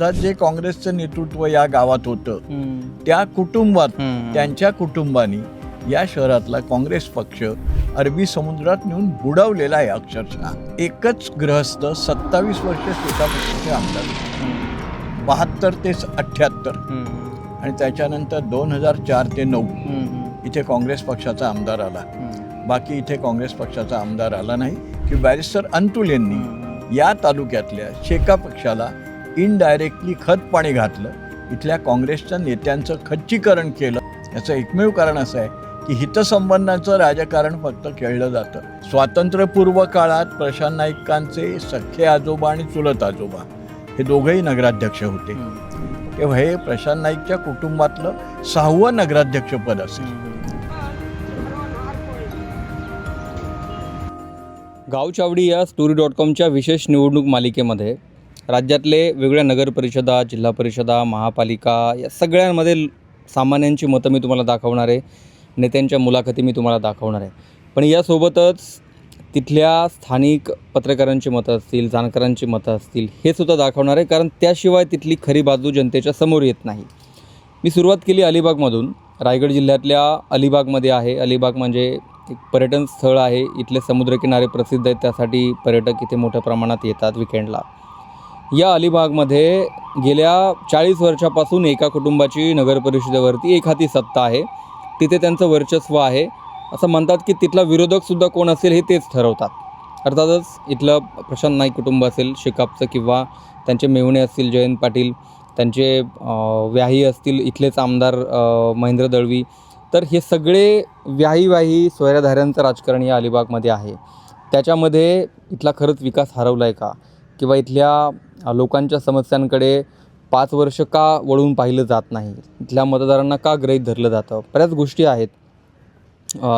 जे काँग्रेसचं नेतृत्व या गावात होतं. त्या कुटुंबात. त्यांच्या कुटुंबानी या शहरातला काँग्रेस पक्ष अरबी समुद्रात नेऊन बुडवलेला आहे अक्षरशः एकच ग्रहस्थ सत्तावीस वर्ष शेता पक्षाचे आमदार. बहात्तर ते अठ्ठ्याहत्तर. आणि त्याच्यानंतर दोन हजार चार ते नऊ. इथे काँग्रेस पक्षाचा आमदार आला. बाकी इथे काँग्रेस पक्षाचा आमदार आला नाही की बॅरिस्टर अंतुल यांनी या तालुक्यातल्या शेका पक्षाला इनडायरेक्टली खत पाणी घातलं इथल्या काँग्रेसच्या नेत्यांचं खच्चीकरण केलं याचं एकमेव कारण असं आहे की हितसंबंधाचं राजकारण फक्त खेळलं जातं. स्वातंत्र्यपूर्व काळात प्रशांत नाईकांचे सख्खे आजोबा आणि चुलत आजोबा हे दोघंही नगराध्यक्ष होते. तेव्हा हे प्रशांत नाईकच्या कुटुंबातलं सहावं नगराध्यक्षपद असेल. गावचावडी या स्टोरी डॉट कॉमच्या विशेष निवडणूक मालिकेमध्ये राज्यातले वेगवेगळ्या नगरपरिषदा जिल्हा परिषदा महापालिका या सगळ्यांमध्ये सामान्यांची मतं मी तुम्हाला दाखवणार आहे. नेत्यांच्या मुलाखती मी तुम्हाला दाखवणार आहे. पण यासोबतच तिथल्या स्थानिक पत्रकारांची मतं असतील जाणकारांची मतं असतील हे सुद्धा दाखवणार आहे. कारण त्याशिवाय तिथली खरी बाजू जनतेच्या समोर येत नाही. मी सुरुवात केली अलिबागमधून. रायगड जिल्ह्यातल्या अलिबागमध्ये आहे. अलिबाग म्हणजे एक पर्यटन स्थळ आहे. इथले समुद्रकिनारे प्रसिद्ध आहेत. त्यासाठी पर्यटक इथे मोठ्या प्रमाणात येतात विकेंडला. या अलिबागमध्ये गेल्या चाळीस वर्षापासून एका कुटुंबाची नगरपरिषदेवरती एक हाती सत्ता आहे. तिथे त्यांचं वर्चस्व आहे. असं म्हणतात की तिथला विरोधकसुद्धा कोण असेल हे तेच ठरवतात. अर्थातच इथलं प्रशांत नाईक कुटुंब असेल शेकापचं किंवा त्यांचे मेवणे असतील जयंत पाटील त्यांचे व्याही असतील इथलेच आमदार महेंद्र दळवी तर हे सगळे व्याही व्याही स्वैराधाऱ्यांचं राजकारण या अलिबागमध्ये आहे. त्याच्यामध्ये इथला खरंच विकास हरवला आहे का? किंवा इथल्या लोकांच्या समस्यांकडे पाच वर्ष का वळून पाहिलं जात नाही? इथल्या मतदारांना का गृहीत धरलं जातं? बऱ्याच गोष्टी आहेत.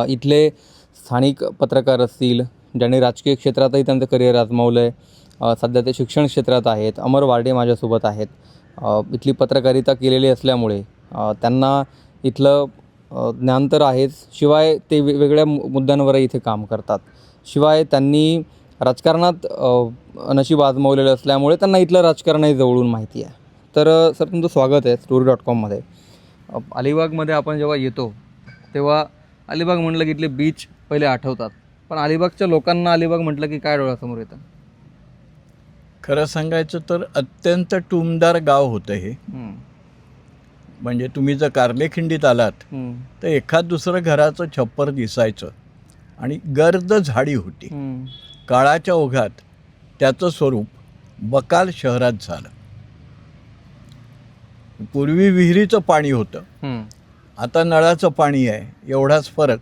इथले स्थानिक पत्रकार असतील ज्यांनी राजकीय क्षेत्रातही त्यांचं करिअर आजमावलं आहे सध्या ते शिक्षण क्षेत्रात आहेत अमर वार्डे माझ्यासोबत आहेत. इथली पत्रकारिता केलेली असल्यामुळे त्यांना इथलं ज्ञान तर आहेच शिवाय ते वेगवेगळ्या मु मुद्द्यांवरही इथे काम करतात. शिवाय त्यांनी राजकारणात नशीब आजमावलेलं असल्यामुळे त्यांना इथलं राजकारणही जवळून माहिती आहे तर सर तुमचं स्वागत आहे स्टोरी डॉट कॉममध्ये अलिबागमध्ये आपण जेव्हा येतो तेव्हा अलिबाग म्हटलं की इथले बीच पहिले आठवतात पण अलिबागच्या लोकांना अलिबाग म्हटलं की काय डोळ्यासमोर येतं खरं सांगायचं तर अत्यंत टुमदार गाव होतं हे. म्हणजे तुम्ही जर कार्लेखिंडीत आलात. तर एखाद दुसरं घराचं छप्पर दिसायचं आणि गर्द झाडी होती. काळाच्या ओघात त्याचं स्वरूप बकाल शहरात झालं पूर्वी विहिरीचं पाणी होतं. आता नळाचं पाणी आहे एवढाच फरक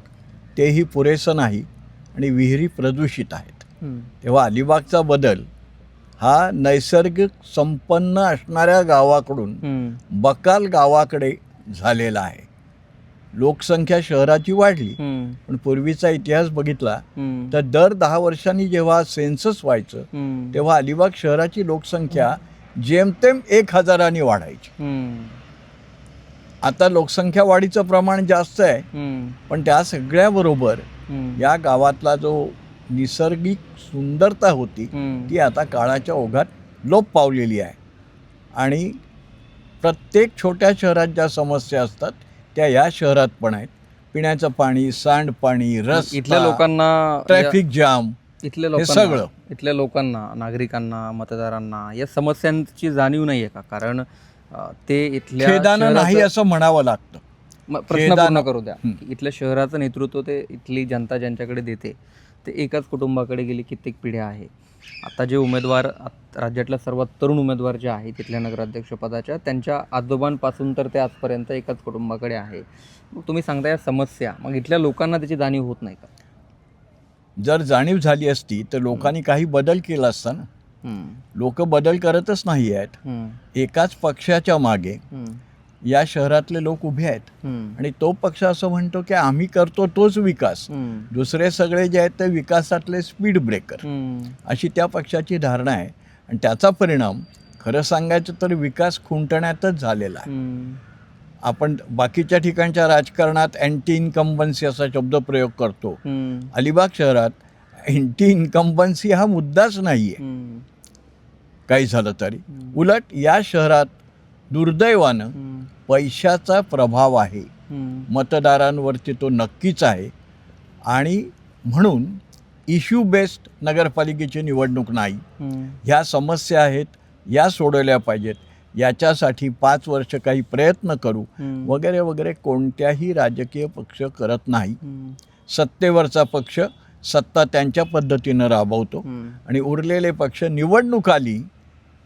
तेही पुरेसं नाही आणि विहिरी प्रदूषित आहेत. तेव्हा अलिबागचा बदल हा नैसर्गिक संपन्न असणाऱ्या गावाकडून. बकाल गावाकडे झालेला आहे लोकसंख्या शहराची वाढली. पण पूर्वीचा इतिहास बघितला. तर दर दहा वर्षांनी जेव्हा सेन्सस व्हायचं. तेव्हा अलिबाग शहराची लोकसंख्या जेमतेम एक हजारांनी वाढायची. आता लोकसंख्या वाढीचं प्रमाण जास्त आहे. पण त्या सगळ्याबरोबर. या गावातला जो निसर्गिक सुंदरता होती. ती आता काळाच्या ओघात लोप पावलेली आहे आणि प्रत्येक छोट्या शहरात ज्या समस्या असतात त्या या शहरात पण आहेत. पिण्याचं पाणी सांडपाणी रस इथल्या लोकांना ट्रॅफिक जाम इथल्या लोकांना सगळं. इथल्या लोकांना नागरिकांना मतदारांना या समस्यांची जाणीव नाही आहे का? कारण ते इथल्या खेदानं नाही असं म्हणावं लागतं. प्रश्न पूर्ण करू द्या. इथल्या शहराचं नेतृत्व ते इथली जनता ज्यांच्याकडे देते ते एकाच कुटुंबाकडे गेली कित्येक पिढ्या आहे. आता जे उमेदवार राज्यातल्या सर्वात तरुण उमेदवार जे आहेत तिथल्या नगराध्यक्षपदाच्या त्यांच्या आजोबांपासून तर ते आजपर्यंत एकाच कुटुंबाकडे आहे मग तुम्ही सांगता या समस्या मग इथल्या लोकांना त्याची जाणीव होत नाही का जर जाणीव झाली असती तर लोकांनी काही बदल केला असता ना. लोक बदल करतच नाही आहेत. एकाच पक्षाच्या मागे. या शहरातले लोक उभे आहेत. आणि तो पक्ष असं म्हणतो की आम्ही करतो तोच विकास. दुसरे सगळे जे आहेत ते विकासातले स्पीड ब्रेकर. अशी त्या पक्षाची धारणा आहे आणि त्याचा परिणाम खरं सांगायचं तर विकास खुंटण्यातच झालेला आहे. आपण बाकीच्या ठिकाणच्या राजकारणात अँटी इन्कम्बन्सी असा शब्द प्रयोग करतो. अलिबाग शहरात अँटी इन्कम्बन्सी हा मुद्दाच नाही आहे. काही झालं तरी उलट या शहरात दुर्दैवानं पैशाचा प्रभाव आहे. मतदारांवरती तो नक्कीच आहे. आणि म्हणून इश्यू बेस्ड नगरपालिकेची निवडणूक नाही. ह्या समस्या आहेत या सोडवल्या पाहिजेत. याच्यासाठी पाच वर्ष काही प्रयत्न करू वगैरे वगैरे कोणत्याही राजकीय पक्ष करत नाही. सत्तेवरचा पक्ष सत्ता त्यांच्या पद्धतीनं राबवतो. आणि उरलेले पक्ष निवडणूक आली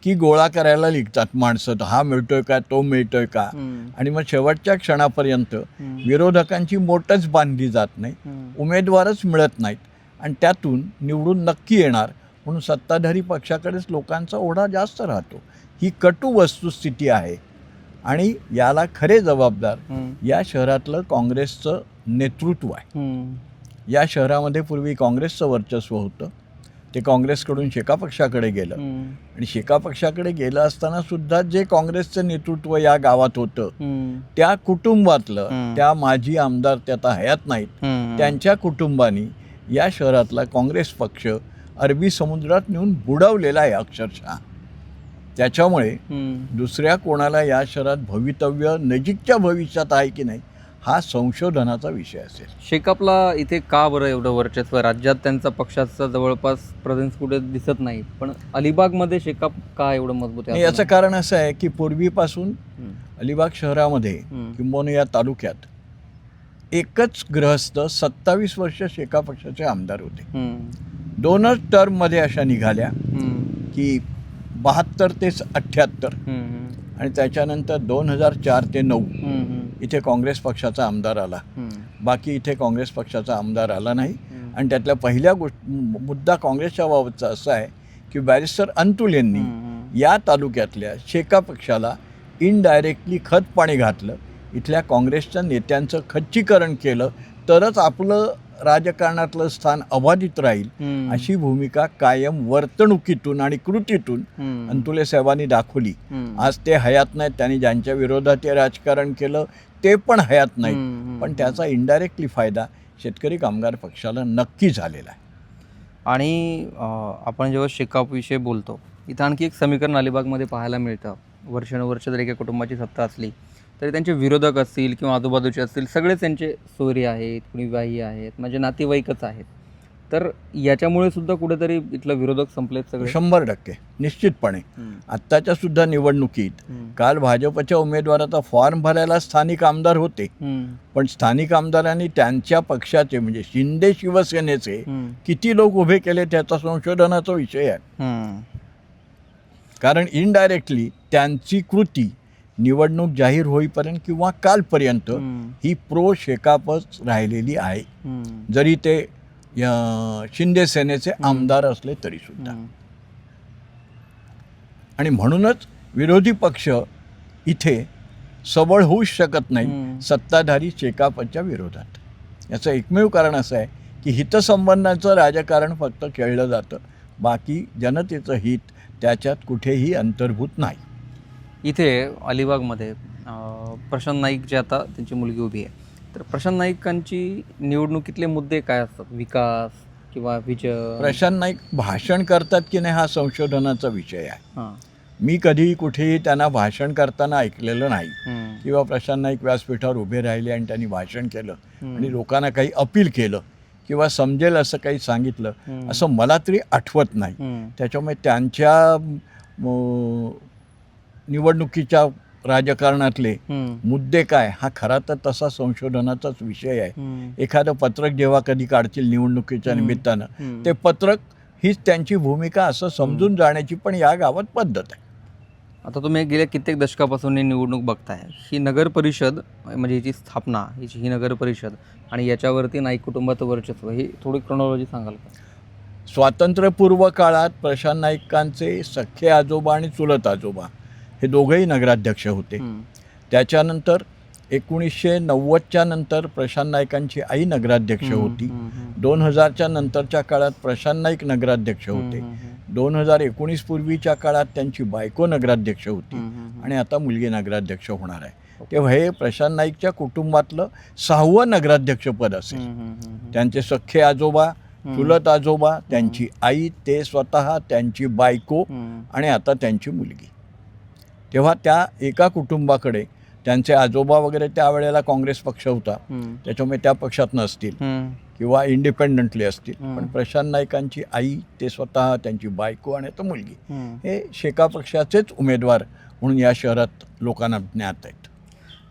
की गोळा करायला लिखतात माणसं. हा मिळतोय का तो मिळतोय का? आणि मग शेवटच्या क्षणापर्यंत विरोधकांची मोठच बांधली जात नाही. उमेदवारच मिळत नाहीत. आणि त्यातून निवडून नक्की येणार म्हणून सत्ताधारी पक्षाकडेच लोकांचा ओढा जास्त राहतो. ही कटू वस्तुस्थिती आहे. आणि याला खरे जबाबदार या शहरातलं काँग्रेसचं नेतृत्व आहे. या शहरामध्ये पूर्वी काँग्रेसचं वर्चस्व होतं. ते काँग्रेसकडून शेका पक्षाकडे गेलं. आणि शेका पक्षाकडे गेलं असताना सुद्धा जे काँग्रेसचं नेतृत्व या गावात होतं त्या कुटुंबातलं. त्या माजी आमदार त्या आता हयात नाहीत. त्यांच्या कुटुंबानी या शहरातला काँग्रेस पक्ष अरबी समुद्रात नेऊन बुडवलेला आहे अक्षरशः. त्याच्यामुळे दुसऱ्या कोणाला या शहरात भवितव्य नजीकच्या भविष्यात आहे की नाही हा संशोधनाचा विषय असेल शेकापला इथे का बरं एवढं वर्चस्व? राज्यात त्यांचा पक्षाचा जवळपास प्रेझेन्स कुठे दिसत नाही पण अलिबागमध्ये शेकाप का एवढं मजबूत आहे याचं कारण असं आहे की पूर्वीपासून. अलिबाग शहरामध्ये. किंबहुना या तालुक्यात एकच गृहस्थ सत्तावीस वर्ष शेका पक्षाचे आमदार होते. दोनच टर्ममध्ये अशा निघाल्या. की बहात्तर ते अठ्ठ्याहत्तर. आणि त्याच्यानंतर दोन हजार चार ते नऊ. इथे काँग्रेस पक्षाचा आमदार आला. बाकी इथे काँग्रेस पक्षाचा आमदार आला नाही. आणि त्यातल्या पहिल्या गोष्ट मुद्दा काँग्रेसच्या बाबतचा असा आहे की बॅरिस्टर अंतुल यांनी. या तालुक्यातल्या शेका पक्षाला इनडायरेक्टली खत पाणी घातलं इथल्या काँग्रेसच्या नेत्यांचं खच्चीकरण केलं तरच आपलं राजकारणातलं स्थान अबाधित राहील. अशी भूमिका कायम वर्तणुकीतून आणि कृतीतून. अंतुले साहेबांनी दाखवली. आज ते हयात नाहीत त्यांनी ज्यांच्या विरोधात हे राजकारण केलं ते पण हयात नाहीत हम्म. पण त्याचा इनडायरेक्टली फायदा शेतकरी कामगार पक्षाला नक्की झालेला आहे आणि आपण जेव्हा शेकापविषयी बोलतो इथं आणखी एक समीकरण अलिबागमध्ये पाहायला मिळतं वर्षानुवर्ष जर एका कुटुंबाची सत्ता असली तरी त्यांचे विरोधक असतील किंवा आजूबाजूचे असतील सगळेच त्यांचे सोयरी आहेत कुणी विवाही आहेत म्हणजे नातेवाईकच आहेत तर याच्यामुळे सुद्धा कुठेतरी इथलं विरोधक संपलेत सगळे शंभर टक्के निश्चितपणे. आत्ताच्या सुद्धा निवडणुकीत. काल भाजपच्या उमेदवाराचा फॉर्म भरायला स्थानिक आमदार होते. पण स्थानिक आमदारांनी त्यांच्या पक्षाचे म्हणजे शिंदे शिवसेनेचे. किती लोक उभे केले त्याचा संशोधनाचा विषय आहे. कारण इनडायरेक्टली त्यांची कृती निवडणूक जाहीर होईपर्यंत किंवा कालपर्यंत. ही प्रो शेकापच राहिलेली आहे. जरी ते शिंदे सेनेचे आमदार असले तरी सुद्धा. आणि म्हणूनच विरोधी पक्ष इथे सबळ होऊच शकत नाही. सत्ताधारी शेकापच्या विरोधात याचं एकमेव कारण असं आहे की हितसंबंधाचं राजकारण फक्त खेळलं जातं बाकी जनतेचं हित त्याच्यात कुठेही अंतर्भूत नाही इथे अलिबागमध्ये प्रशांत नाईक जे आता त्यांची मुलगी उभी आहे तर प्रशांत नाईकांची निवडणुकीतले मुद्दे काय असतात विकास किंवा विजय प्रशांत नाईक भाषण करतात की नाही हा संशोधनाचा विषय आहे. मी कधीही कुठेही त्यांना भाषण करताना ऐकलेलं नाही. किंवा प्रशांत नाईक व्यासपीठावर उभे राहिले आणि त्यांनी भाषण केलं. आणि लोकांना काही अपील केलं किंवा समजेल असं काही सांगितलं. असं मला तरी आठवत नाही. त्याच्यामुळे त्यांच्या निवडणुकीच्या राजकारणातले. मुद्दे काय हा खरा तर तसा संशोधनाचाच विषय आहे. एखादं पत्रक जेव्हा कधी काढतील निवडणुकीच्या. निमित्तानं. ते पत्रक हीच त्यांची भूमिका असं समजून जाण्याची पण या गावात पद्धत आहे आता तुम्ही गेल्या कित्येक दशकापासून ही निवडणूक बघताय ही नगर परिषद म्हणजे हिची स्थापना हिची ही नगर परिषद आणि याच्यावरती नाईक कुटुंबाचं वर्चस्व ही थोडी क्रोनॉलॉजी सांगाल का स्वातंत्र्यपूर्व काळात प्रशांत नाईकांचे सख्खे आजोबा आणि चुलत आजोबा हे दोघंही नगराध्यक्ष होते. त्याच्यानंतर एकोणीसशे नव्वदच्या नंतर प्रशांत नाईकांची आई नगराध्यक्ष. होती. दोन हजारच्या नंतरच्या काळात प्रशांत नाईक नगराध्यक्ष होते. दोन हजार एकोणीस पूर्वीच्या काळात त्यांची बायको नगराध्यक्ष होती. आणि आता मुलगी नगराध्यक्ष होणार आहे तेव्हा हे प्रशांत नाईकच्या कुटुंबातलं सहावं नगराध्यक्षपद असेल. त्यांचे सख्खे आजोबा चुलत आजोबा त्यांची आई ते स्वतः त्यांची बायको आणि आता त्यांची मुलगी तेव्हा त्या एका कुटुंबाकडे त्यांचे आजोबा वगैरे त्यावेळेला काँग्रेस पक्ष होता. त्याच्यामुळे त्या पक्षात नसतील. किंवा इंडिपेंडंटली असतील. पण प्रशांत नाईकांची आई ते स्वतः त्यांची बायको आणि आता मुलगी हे शेका पक्षाचेच उमेदवार म्हणून या शहरात लोकांना ज्ञात आहेत.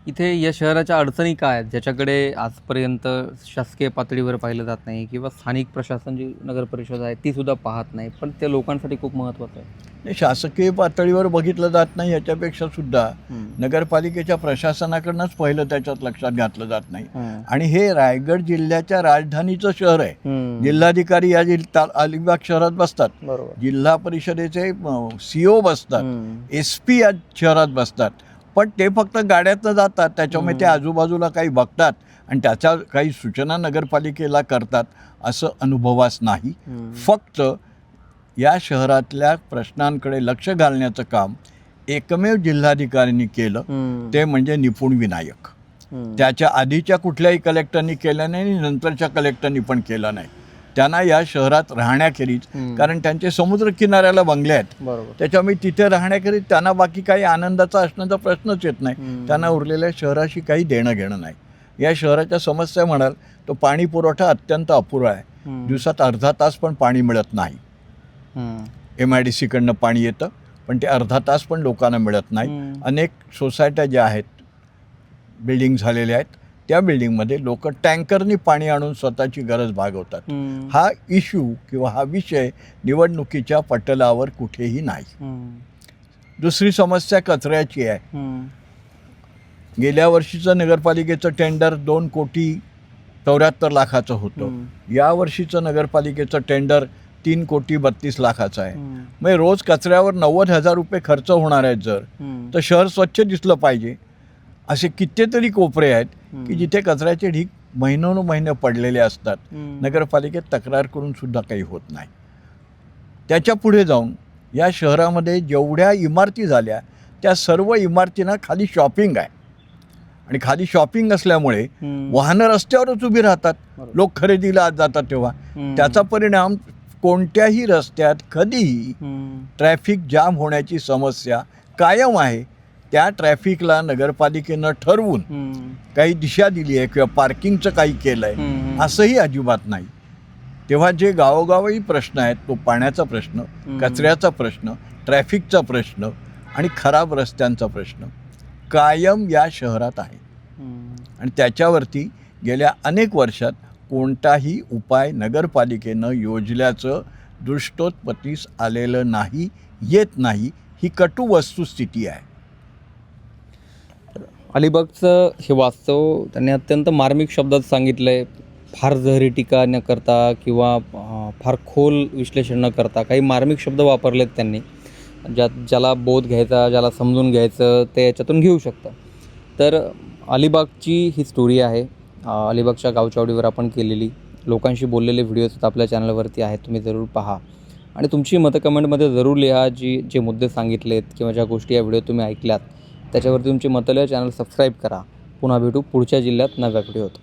इथे या शहराच्या अडचणी काय आहेत? ज्याच्याकडे आजपर्यंत शासकीय पातळीवर पाहिलं जात नाही किंवा स्थानिक प्रशासन जी नगर परिषद आहे ती सुद्धा पाहत नाही. पण ते लोकांसाठी खूप महत्त्वाचं आहे. शासकीय पातळीवर बघितलं जात नाही याच्यापेक्षा सुद्धा. नगरपालिकेच्या प्रशासनाकडनंच पहिलं त्याच्यात लक्षात घातलं जात नाही. आणि हे रायगड जिल्ह्याच्या राजधानीचं शहर आहे. जिल्हाधिकारी या जिल्हा अलिबाग शहरात बसतात जिल्हा परिषदेचे सीओ बसतात. एस पी या शहरात बसतात पण ते फक्त गाड्यातनं जातात त्याच्यामुळे ते. आजूबाजूला काही बघतात आणि त्याच्या काही सूचना नगरपालिकेला करतात असं अनुभवास नाही. फक्त या शहरातल्या प्रश्नांकडे लक्ष घालण्याचं काम एकमेव जिल्हाधिकाऱ्यांनी केलं. ते म्हणजे निपुण विनायक. त्याच्या आधीच्या कुठल्याही कलेक्टरनी केलं नाही आणि नंतरच्या कलेक्टरनी पण केलं नाही त्यांना या शहरात राहण्याखेरीज. कारण त्यांचे समुद्र किनाऱ्याला बंगले आहेत बरोबर त्याच्यामुळे तिथे राहण्याखेरीज त्यांना बाकी काही आनंदाचा असण्याचा प्रश्नच येत नाही. त्यांना उरलेल्या शहराशी काही देणं घेणं नाही या शहराच्या समस्या म्हणाल तो पाणी पुरवठा अत्यंत अपुरा आहे. दिवसात अर्धा तास पण पाणी मिळत नाही. एम आय डी सीकडनं पाणी येतं पण ते अर्धा तास पण लोकांना मिळत नाही. अनेक सोसायट्या ज्या आहेत बिल्डिंग झालेल्या आहेत त्या बिल्डिंगमध्ये लोक टँकरनी पाणी आणून स्वतःची गरज भागवतात. हा इश्यू किंवा हा विषय निवडणुकीच्या पटलावर कुठेही नाही. दुसरी समस्या कचऱ्याची आहे. गेल्या वर्षीचं नगरपालिकेचं टेंडर दोन कोटी चौऱ्याहत्तर लाखाचं होतं. या वर्षीचं नगरपालिकेचं टेंडर तीन कोटी बत्तीस लाखाचं आहे. म्हणजे रोज कचऱ्यावर नव्वद हजार रुपये खर्च होणार आहेत जर. तर शहर स्वच्छ दिसलं पाहिजे असे कितीतरी कोपरे आहेत. की जिथे कचऱ्याचे ढीक महिनोन महिने पडलेले असतात. नगरपालिकेत तक्रार करून सुद्धा काही होत नाही त्याच्या पुढे जाऊन या शहरामध्ये जेवढ्या इमारती झाल्या त्या सर्व इमारतींना खाली शॉपिंग आहे आणि खाली शॉपिंग असल्यामुळे. वाहनं रस्त्यावरच उभी राहतात. लोक खरेदीला जातात तेव्हा. त्याचा परिणाम कोणत्याही रस्त्यात कधीही. ट्रॅफिक जाम होण्याची समस्या कायम आहे त्या ट्रॅफिकला नगरपालिकेनं ठरवून. काही दिशा दिली आहे किंवा पार्किंगचं काही केलं आहे. असंही अजिबात नाही तेव्हा जे गावोगावही प्रश्न आहेत तो पाण्याचा प्रश्न. कचऱ्याचा प्रश्न ट्रॅफिकचा प्रश्न आणि खराब रस्त्यांचा प्रश्न कायम या शहरात आहे. आणि त्याच्यावरती गेल्या अनेक वर्षात कोणताही उपाय नगरपालिकेनं योजल्याचं दृष्टोत्पत्तीस आलेलं नाही येत नाही ही कटू वस्तुस्थिती आहे. अलिबागचं हे वास्तव त्यांनी अत्यंत मार्मिक शब्दात सांगितलं आहे फार जहरी टीका न करता किंवा फार खोल विश्लेषण न करता काही मार्मिक शब्द वापरलेत त्यांनी ज्यात ज्याला बोध घ्यायचा ज्याला समजून घ्यायचं ते याच्यातून घेऊ शकतं. तर अलिबागची ही स्टोरी आहे. अलिबागच्या गावचावडीवर आपण केलेली लोकांशी बोललेले व्हिडिओज आपल्या चॅनलवरती आहेत तुम्ही जरूर पहा. आणि तुमची मतं कमेंटमध्ये जरूर लिहा जी जे मुद्दे सांगितलेत किंवा ज्या गोष्टी या व्हिडिओ तुम्ही ऐकल्यात त्याच्यावरती तुमची मतं लिहा चॅनल सबस्क्राईब करा. पुन्हा भेटू पुढच्या जिल्ह्यात नव्या व्हिडिओत